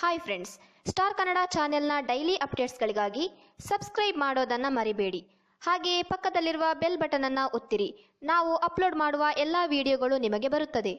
Hi friends star Kannada ಚಾನೆಲ್ನ daily ಅಪ್ಡೇಟ್ಸ್ಗಳಿಗಾಗಿ subscribe ಮಾಡೋದನ್ನು ಮರಿಬೇಡಿ. ಹಾಗೆಯೇ ಪಕ್ಕದಲ್ಲಿರುವ ಬೆಲ್ ಬಟನನ್ನು ಒತ್ತಿರಿ. ನಾವು ಅಪ್ಲೋಡ್ ಮಾಡುವ ಎಲ್ಲ ವಿಡಿಯೋಗಳು ನಿಮಗೆ ಬರುತ್ತದೆ.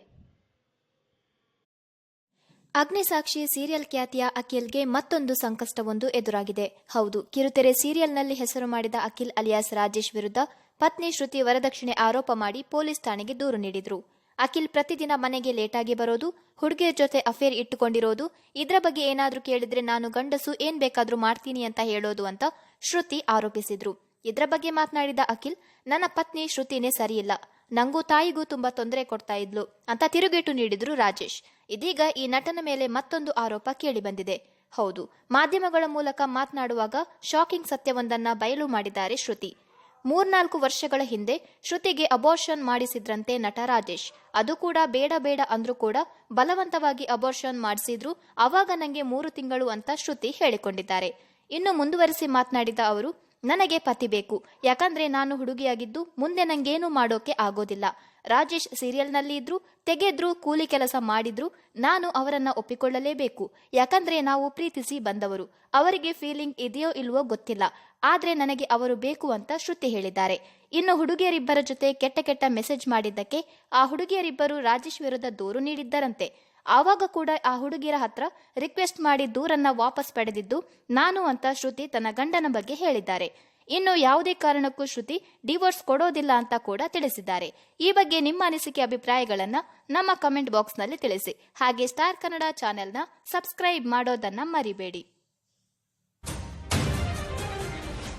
ಅಗ್ನಿಸಾಕ್ಷಿ ಸೀರಿಯಲ್ ಖ್ಯಾತಿಯ ಅಖಿಲ್ಗೆ ಮತ್ತೊಂದು ಸಂಕಷ್ಟವೊಂದು ಎದುರಾಗಿದೆ. ಹೌದು, ಕಿರುತೆರೆ ಸೀರಿಯಲ್ನಲ್ಲಿ ಹೆಸರು ಮಾಡಿದ ಅಖಿಲ್ ಅಲಿಯಾಸ್ ರಾಜೇಶ್ ವಿರುದ್ಧ ಪತ್ನಿ ಶ್ರುತಿ ವರದಕ್ಷಿಣೆ ಆರೋಪ ಮಾಡಿ ಪೊಲೀಸ್ ಠಾಣೆಗೆ ದೂರು ನೀಡಿದ್ರು. ಅಖಿಲ್ ಪ್ರತಿದಿನ ಮನೆಗೆ ಲೇಟಾಗಿ ಬರೋದು ಹುಡುಗಿಯ ಜೊತೆ ಅಫೇರ್ ಇಟ್ಟುಕೊಂಡಿರೋದು, ಇದರ ಬಗ್ಗೆ ಏನಾದರೂ ಕೇಳಿದ್ರೆ ನಾನು ಗಂಡಸು ಏನ್ ಬೇಕಾದ್ರೂ ಮಾಡ್ತೀನಿ ಅಂತ ಹೇಳೋದು ಅಂತ ಶ್ರುತಿ ಆರೋಪಿಸಿದ್ರು. ಇದರ ಬಗ್ಗೆ ಮಾತನಾಡಿದ ಅಖಿಲ್, ನನ್ನ ಪತ್ನಿ ಶ್ರುತಿನೇ ಸರಿಯಿಲ್ಲ. ನಂಗೂ ತಾಯಿಗೂ ತುಂಬಾ ತೊಂದರೆ ಕೊಡ್ತಾ ಇದ್ಲು ಅಂತ ತಿರುಗೇಟು ನೀಡಿದ್ರು ರಾಜೇಶ್. ಇದೀಗ ಈ ನಟನ ಮೇಲೆ ಮತ್ತೊಂದು ಆರೋಪ ಕೇಳಿಬಂದಿದೆ ಹೌದು, ಮಾಧ್ಯಮಗಳ ಮೂಲಕ ಮಾತನಾಡುವಾಗ ಶಾಕಿಂಗ್ ಸತ್ಯವೊಂದನ್ನ ಬಯಲು ಮಾಡಿದ್ದಾರೆ ಶ್ರುತಿ. ಮೂರ್ನಾಲ್ಕು ವರ್ಷಗಳ ಹಿಂದೆ ಶ್ರುತಿಗೆ ಅಬೋರ್ಷನ್ ಮಾಡಿಸಿದ್ರಂತೆ ನಟ ರಾಜೇಶ್. ಅದು ಕೂಡ ಬೇಡ ಬೇಡ ಅಂದ್ರೂ ಕೂಡ ಬಲವಂತವಾಗಿ ಅಬೋರ್ಷನ್ ಮಾಡಿಸಿದ್ರು ಅವಾಗ ನನಗೆ ಮೂರು ತಿಂಗಳು ಅಂತ ಶ್ರುತಿ ಹೇಳಿಕೊಂಡಿದ್ದಾರೆ. ಇನ್ನು ಮುಂದುವರಿಸಿ ಮಾತನಾಡಿದ ಅವರು, ನನಗೆ ಪತಿ ಬೇಕು. ಯಾಕಂದ್ರೆ ನಾನು ಹುಡುಗಿಯಾಗಿದ್ದು ಮುಂದೆ ನಂಗೇನು ಮಾಡೋಕೆ ಆಗೋದಿಲ್ಲ. ರಾಜೇಶ್ ಸೀರಿಯಲ್ನಲ್ಲಿ ಇದ್ರು ತೆಗೆದ್ರು, ಕೂಲಿ ಕೆಲಸ ಮಾಡಿದ್ರು, ನಾನು ಅವರನ್ನ ಒಪ್ಪಿಕೊಳ್ಳಲೇಬೇಕು. ಯಾಕಂದ್ರೆ ನಾವು ಪ್ರೀತಿಸಿ ಬಂದವರು. ಅವರಿಗೆ ಫೀಲಿಂಗ್ ಇದೆಯೋ ಇಲ್ವೋ ಗೊತ್ತಿಲ್ಲ. ಆದ್ರೆ ನನಗೆ ಅವರು ಬೇಕು ಅಂತ ಶ್ರುತಿ ಹೇಳಿದ್ದಾರೆ. ಇನ್ನು ಹುಡುಗಿಯರಿಬ್ಬರ ಜೊತೆ ಕೆಟ್ಟ ಕೆಟ್ಟ ಮೆಸೇಜ್ ಮಾಡಿದ್ದಕ್ಕೆ ಆ ಹುಡುಗಿಯರಿಬ್ಬರು ರಾಜೇಶ್ ವಿರುದ್ಧ ದೂರು ನೀಡಿದ್ದರಂತೆ. ಆವಾಗ ಕೂಡ ಆ ಹುಡುಗಿಯರ ಹತ್ರ ರಿಕ್ವೆಸ್ಟ್ ಮಾಡಿ ದೂರನ್ನ ವಾಪಸ್ ಪಡೆದಿದ್ದು ನಾನು ಅಂತ ಶ್ರುತಿ ತನ್ನ ಗಂಡನ ಬಗ್ಗೆ ಹೇಳಿದ್ದಾರೆ. ಇನ್ನು ಯಾವುದೇ ಕಾರಣಕ್ಕೂ ಶ್ರುತಿ ಡಿವೋರ್ಸ್ ಕೊಡೋದಿಲ್ಲ ಅಂತ ಕೂಡ ತಿಳಿಸಿದ್ದಾರೆ. ಈ ಬಗ್ಗೆ ನಿಮ್ಮ ಅನಿಸಿಕೆ ಅಭಿಪ್ರಾಯಗಳನ್ನ ನಮ್ಮ ಕಮೆಂಟ್ ಬಾಕ್ಸ್ನಲ್ಲಿ ತಿಳಿಸಿ. ಹಾಗೆ ಸ್ಟಾರ್ ಕನ್ನಡ ಚಾನೆಲ್ನ ಸಬ್ಸ್ಕ್ರೈಬ್ ಮಾಡೋದನ್ನ ಮರಿಬೇಡಿ.